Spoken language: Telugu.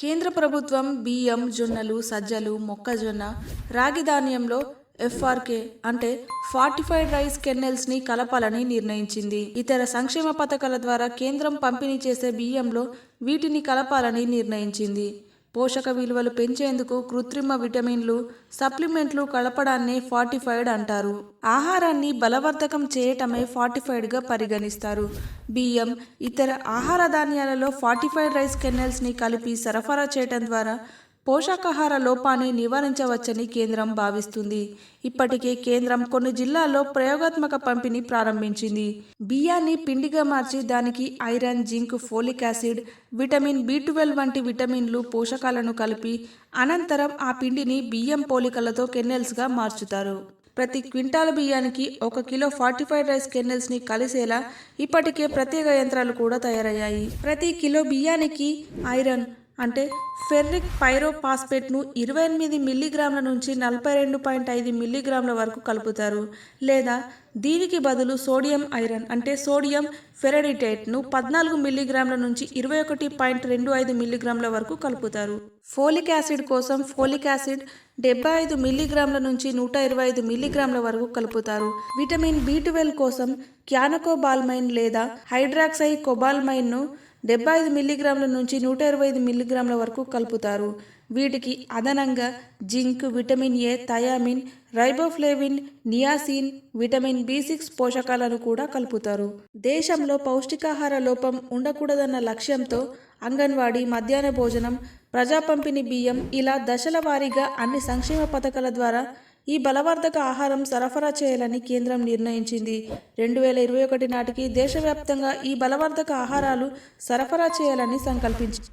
కేంద్ర ప్రభుత్వం బియ్యం జొన్నలు సజ్జలు మొక్కజొన్న రాగి ధాన్యంలో ఎఫ్ఆర్కే అంటే ఫార్టిఫైడ్ రైస్ కెన్నెల్స్ని కలపాలని నిర్ణయించింది. ఇతర సంక్షేమ పథకాల ద్వారా కేంద్రం పంపిణీ చేసే బియ్యంలో వీటిని కలపాలని నిర్ణయించింది. పోషక విలువలు పెంచేందుకు కృత్రిమ విటమిన్లు సప్లిమెంట్లు కలపడాన్ని ఫార్టిఫైడ్ అంటారు. ఆహారాన్ని బలవర్ధకం చేయటమే ఫార్టిఫైడ్గా పరిగణిస్తారు. బియ్యం ఇతర ఆహార ధాన్యాలలో ఫార్టిఫైడ్ రైస్ కెన్నెల్స్ని కలిపి సరఫరా చేయటం ద్వారా పోషకాహార లోపాన్ని నివారించవచ్చని కేంద్రం భావిస్తుంది. ఇప్పటికే కేంద్రం కొన్ని జిల్లాల్లో ప్రయోగాత్మక పంపిణీ ప్రారంభించింది. బియ్యాన్ని పిండిగా మార్చి దానికి iron zinc folic acid vitamin B twelve వంటి విటమిన్లు పోషకాలను కలిపి అనంతరం ఆ పిండిని బియ్యం పోలికలతో కెన్నెల్స్గా మార్చుతారు. ప్రతి క్వింటాల్ బియ్యానికి ఒక కిలో ఫార్టిఫైడ్ రైస్ కెన్నెల్స్ని కలిసేలా ఇప్పటికే ప్రత్యేక యంత్రాలు కూడా తయారయ్యాయి. ప్రతి కిలో బియ్యానికి ఐరన్ అంటే ఫెర్రిక్ పైరోపాస్పేట్ను ఇరవై ఎనిమిది మిల్లీగ్రాముల నుంచి నలభై రెండు పాయింట్ ఐదు మిల్లీగ్రాముల వరకు కలుపుతారు. లేదా దీనికి బదులు సోడియం ఐరన్ అంటే సోడియం ఫెరడిటేట్ను పద్నాలుగు మిల్లీగ్రాముల నుంచి ఇరవై ఒకటి పాయింట్ రెండు ఐదు మిల్లీగ్రాముల వరకు కలుపుతారు. ఫోలిక్ యాసిడ్ కోసం ఫోలిక్ యాసిడ్ డెబ్బై ఐదు మిల్లీగ్రాముల నుంచి నూట ఇరవై ఐదు మిల్లీగ్రాముల వరకు కలుపుతారు. విటమిన్ బి ట్వెల్వ్ కోసం క్యానకోబాల్మైన్ లేదా హైడ్రాక్సై కొబాల్మైన్ను డెబ్బై ఐదు మిల్లీగ్రాముల నుంచి నూట ఇరవై ఐదు మిల్లీగ్రాముల వరకు కలుపుతారు. వీటికి అదనంగా zinc vitamin A thiamine riboflavin niacin vitamin B six పోషకాలను కూడా కలుపుతారు. దేశంలో పౌష్టికాహార లోపం ఉండకూడదన్న లక్ష్యంతో అంగన్వాడీ మధ్యాహ్న భోజనం ప్రజా పంపిణీ బియ్యం ఇలా దశల వారీగా అన్ని సంక్షేమ పథకాల ద్వారా ఈ బలవర్ధక ఆహారం సరఫరా చేయాలని కేంద్రం నిర్ణయించింది. రెండు వేల ఇరవై ఒకటి నాటికి దేశవ్యాప్తంగా ఈ బలవర్ధక ఆహారాలు సరఫరా చేయాలని సంకల్పించింది.